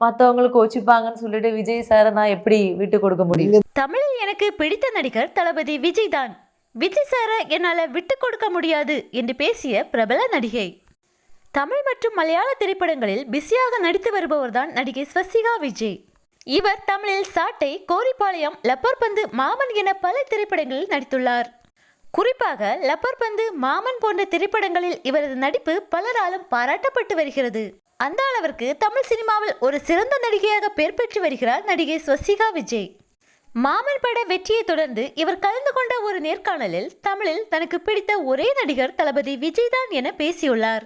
மத்தவங்களுக்கு கோச்சிப்பாங்கன்னு சொல்லிட்டு விஜய் சாரை நான் எப்படி விட்டு கொடுக்க முடியும்? தமிழில் எனக்கு பிடித்த நடிகர் தளபதி விஜய் தான் விஜய் சாரை என்னால் விட்டு கொடுக்க முடியாது என்று பேசிய பிரபல நடிகை. தமிழ் மற்றும் மலையாள திரைப்படங்களில் பிஸியாக நடித்து வருபவர்தான் நடிகை ஸ்வசிகா விஜய். இவர் தமிழில் சாட்டை கோரிப்பாளையம் லப்பர் பந்து மாமன் என பல திரைப்படங்களில் நடித்துள்ளார். குறிப்பாக லப்பர் பந்து மாமன் போன்ற திரைப்படங்களில் இவரது நடிப்பு பலராலும் பாராட்டப்பட்டு வருகிறது. அந்த அளவிற்கு தமிழ் சினிமாவில் ஒரு சிறந்த நடிகையாக பெயர் பெற்று வருகிறார் நடிகை ஸ்வசிகா விஜய். மாமன் பட வெற்றியை தொடர்ந்து இவர் கலந்து கொண்ட ஒரு நேர்காணலில் தமிழில் தனக்கு பிடித்த ஒரே நடிகர் தளபதி விஜய் தான் என பேசியுள்ளார்.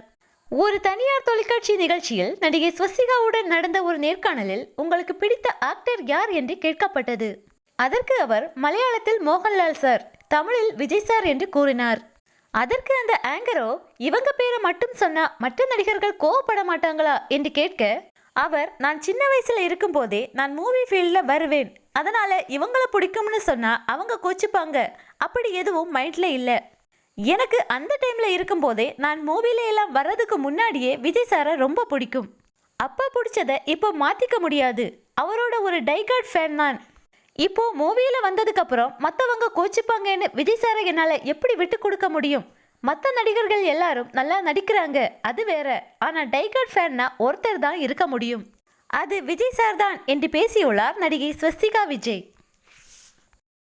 ஒரு தனியார் தொலைக்காட்சி நிகழ்ச்சியில் நடிகை ஸ்வசிகாவுடன் நடந்த ஒரு நேர்காணலில் உங்களுக்கு பிடித்த ஆக்டர் யார் என்று கேட்கப்பட்டது. அதற்கு அவர் மலையாளத்தில் மோகன்லால் சார் தமிழில் விஜய் சார் என்று கூறினார். அதற்கு அந்த ஆங்கரோ இவங்க பேரை மட்டும் சொன்னா மற்ற நடிகர்கள் கோவப்பட மாட்டாங்களா? என்று கேட்க அவர் நான் சின்ன வயசுல இருக்கும்போதே நான் மூவி ஃபீல்டில் வருவேன். அதனால இவங்கள பிடிக்கும்னு சொன்னா அவங்க கோச்சிப்பாங்க. அப்படி எதுவும் மைண்ட்ல இல்லை. எனக்கு அந்த டைம்ல இருக்கும்போதே நான் மூவில எல்லாம் வர்றதுக்கு முன்னாடியே விஜய் சாரை ரொம்ப பிடிக்கும். அப்போ பிடிச்சதை இப்போ மாத்திக்க முடியாது. அவரோட ஒரு டைகார்ட் ஃபேன் தான். இப்போ மூவியில வந்ததுக்கு அப்புறம் மற்றவங்க கோச்சிப்பாங்கன்னு விஜய் சாரை என்னால் எப்படி விட்டு கொடுக்க முடியும்? மற்ற நடிகர்கள் எல்லாரும் நல்லா நடிக்கிறாங்க அது வேற. ஆனால் டைகர் ஃபேன்னா ஒருத்தர் தான் இருக்க முடியும். அது விஜய் சார் தான் என்று பேசியுள்ளார் நடிகை ஸ்வஸ்திகா விஜய்.